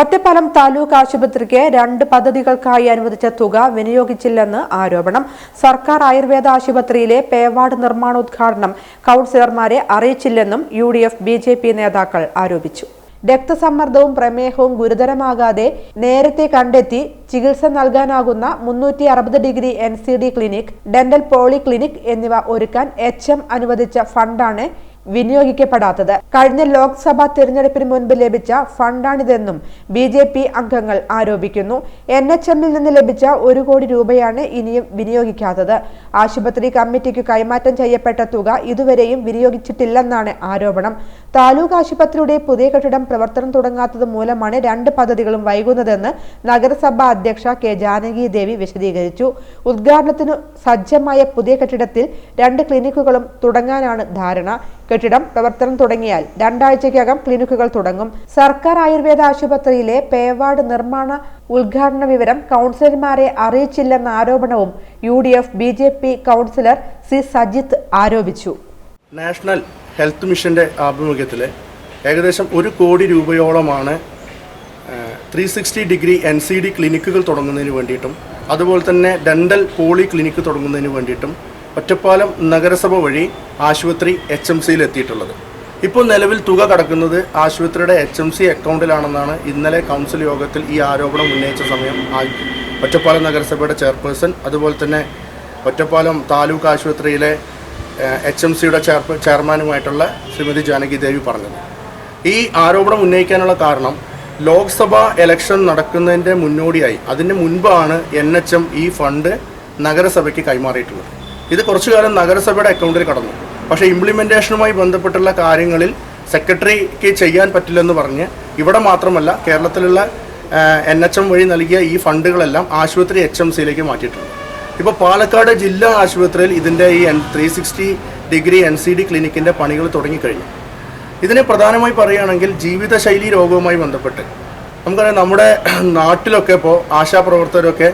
ഒറ്റപ്പാലം താലൂക്ക് ആശുപത്രിക്ക് രണ്ട് പദ്ധതികൾക്കായി അനുവദിച്ച തുക വിനിയോഗിച്ചില്ലെന്ന് ആരോപണം. സർക്കാർ ആയുർവേദ ആശുപത്രിയിലെ പേവാർഡ് നിർമ്മാണോദ്ഘാടനം കൗൺസിലർമാരെ അറിയിച്ചില്ലെന്നും U D F B J P നേതാക്കൾ ആരോപിച്ചു. രക്തസമ്മർദ്ദവും പ്രമേഹവും ഗുരുതരമാകാതെ നേരത്തെ കണ്ടെത്തി ചികിത്സ നൽകാനാകുന്ന മുന്നൂറ്റി അറുപത് degree N C D clinic dental polyclinic എന്നിവ ഒരുക്കാൻ എച്ച് എം അനുവദിച്ച ഫണ്ടാണ് വിനിയോഗിക്കപ്പെടാത്തത്. കഴിഞ്ഞ ലോക്സഭാ തിരഞ്ഞെടുപ്പിന് മുൻപ് ലഭിച്ച ഫണ്ടാണിതെന്നും ബി ജെ പി അംഗങ്ങൾ ആരോപിക്കുന്നു. എൻ എച്ച് എമ്മിൽ നിന്ന് ലഭിച്ച ഒരു കോടി രൂപയാണ് ഇനിയും വിനിയോഗിക്കാത്തത്. ആശുപത്രി കമ്മിറ്റിക്ക് കൈമാറ്റം ചെയ്യപ്പെട്ട തുക ഇതുവരെയും വിനിയോഗിച്ചിട്ടില്ലെന്നാണ് ആരോപണം. താലൂക്ക് ആശുപത്രിയുടെ പുതിയ കെട്ടിടം പ്രവർത്തനം തുടങ്ങാത്തത് മൂലമാണ് രണ്ട് പദ്ധതികളും വൈകുന്നതെന്ന് നഗരസഭാ അധ്യക്ഷ കെ ജാനകി ദേവി വിശദീകരിച്ചു. ഉദ്ഘാടനത്തിനു സജ്ജമായ പുതിയ കെട്ടിടത്തിൽ രണ്ട് ക്ലിനിക്കുകളും തുടങ്ങാനാണ് ധാരണ. കെട്ടിടം പ്രവർത്തനം തുടങ്ങിയാൽ രണ്ടാഴ്ചയ്ക്കകം ക്ലിനിക്കുകൾ തുടങ്ങും. സർക്കാർ ആയുർവേദ ആശുപത്രിയിലെ പേവാർഡ് നിർമ്മാണ ഉദ്ഘാടന വിവരം കൗൺസിലർമാരെ അറിയിച്ചില്ലെന്ന ആരോപണവും U D F B J P councillor C Sajith ആരോപിച്ചു. നാഷണൽ ഹെൽത്ത് മിഷന്റെ ആഭിമുഖ്യത്തിൽ ഏകദേശം ഒരു കോടി രൂപയോളമാണ് three sixty degree N C D ക്ലിനിക്കുകൾ തുടങ്ങുന്നതിന് വേണ്ടിയിട്ടും അതുപോലെ തന്നെ ഡെന്റൽ പോളി ക്ലിനിക്ക് തുടങ്ങുന്നതിന് വേണ്ടിയിട്ടും ഒറ്റപ്പാലം നഗരസഭ വഴി ആശുപത്രി എച്ച് എം സിയിൽ എത്തിയിട്ടുള്ളത് ഇപ്പോൾ നിലവിൽ തുക കടക്കുന്നത് ആശുപത്രിയുടെ എച്ച് എം സി അക്കൗണ്ടിലാണെന്നാണ് ഇന്നലെ കൗൺസിൽ യോഗത്തിൽ ഈ ആരോപണം ഉന്നയിച്ച സമയം. ഒറ്റപ്പാലം നഗരസഭയുടെ ചെയർപേഴ്സൺ അതുപോലെ തന്നെ ഒറ്റപ്പാലം താലൂക്ക് ആശുപത്രിയിലെ എച്ച് എം സിയുടെ ചെയർമാനുമായിട്ടുള്ള ശ്രീമതി ജാനകി ദേവി പറഞ്ഞത്. ഈ ആരോപണം ഉന്നയിക്കാനുള്ള കാരണം ലോക്സഭാ ഇലക്ഷൻ നടക്കുന്നതിന്റെ മുന്നോടിയായി അതിന് മുൻപാണ് എൻ എച്ച് എം ഈ ഫണ്ട് നഗരസഭയ്ക്ക് കൈമാറിയിട്ടുള്ളത്. ഇത് കുറച്ചു കാലം നഗരസഭയുടെ അക്കൗണ്ടിൽ കടന്നു. പക്ഷേ ഇംപ്ലിമെന്റേഷനുമായി ബന്ധപ്പെട്ടുള്ള കാര്യങ്ങളിൽ സെക്രട്ടറിക്ക് ചെയ്യാൻ പറ്റില്ലെന്ന് പറഞ്ഞ് ഇവിടെ മാത്രമല്ല കേരളത്തിലുള്ള എൻ എച്ച് എം വഴി നൽകിയ ഈ ഫണ്ടുകളെല്ലാം ആശുപത്രി എച്ച് എം സിയിലേക്ക് മാറ്റിയിട്ടുണ്ട്. ഇപ്പോൾ പാലക്കാട് ജില്ലാ ആശുപത്രിയിൽ ഇതിന്റെ ഈ N three sixty degree N C D ക്ലിനിക്കിന്റെ പണികൾ തുടങ്ങിക്കഴിഞ്ഞു. ഇതിനെ പ്രധാനമായി പറയുകയാണെങ്കിൽ ജീവിതശൈലി രോഗവുമായി ബന്ധപ്പെട്ട്. നമുക്കറിയാം നമ്മുടെ നാട്ടിലൊക്കെ ഇപ്പോൾ ആശാപ്രവർത്തകരൊക്കെ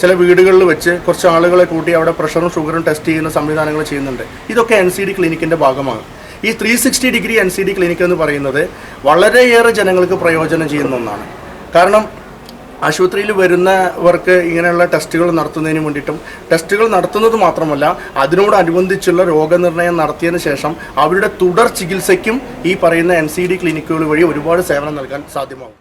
ചില വീടുകളിൽ വെച്ച് കുറച്ച് ആളുകളെ കൂട്ടി അവിടെ പ്രഷറും ഷുഗറും ടെസ്റ്റ് ചെയ്യുന്ന സംവിധാനങ്ങൾ ചെയ്യുന്നുണ്ട്. ഇതൊക്കെ എൻ സി ഡി ക്ലിനിക്കിന്റെ ഭാഗമാണ്. ഈ three sixty degree N C D clinic എന്ന് പറയുന്നത് വളരെയേറെ ജനങ്ങൾക്ക് പ്രയോജനം ചെയ്യുന്ന ഒന്നാണ്. കാരണം ആശുപത്രിയിൽ വരുന്നവർക്ക് ഇങ്ങനെയുള്ള ടെസ്റ്റുകൾ നടത്തുന്നതിന് വേണ്ടിയിട്ടും ടെസ്റ്റുകൾ നടത്തുന്നത് മാത്രമല്ല അതിനോടനുബന്ധിച്ചുള്ള രോഗനിർണയം നടത്തിയതിന് ശേഷം അവരുടെ തുടർ ചികിത്സയ്ക്കും ഈ പറയുന്ന എൻ സി ഡി ക്ലിനിക്കുകൾ വഴി ഒരുപാട് സേവനം നൽകാൻ സാധ്യമാകും.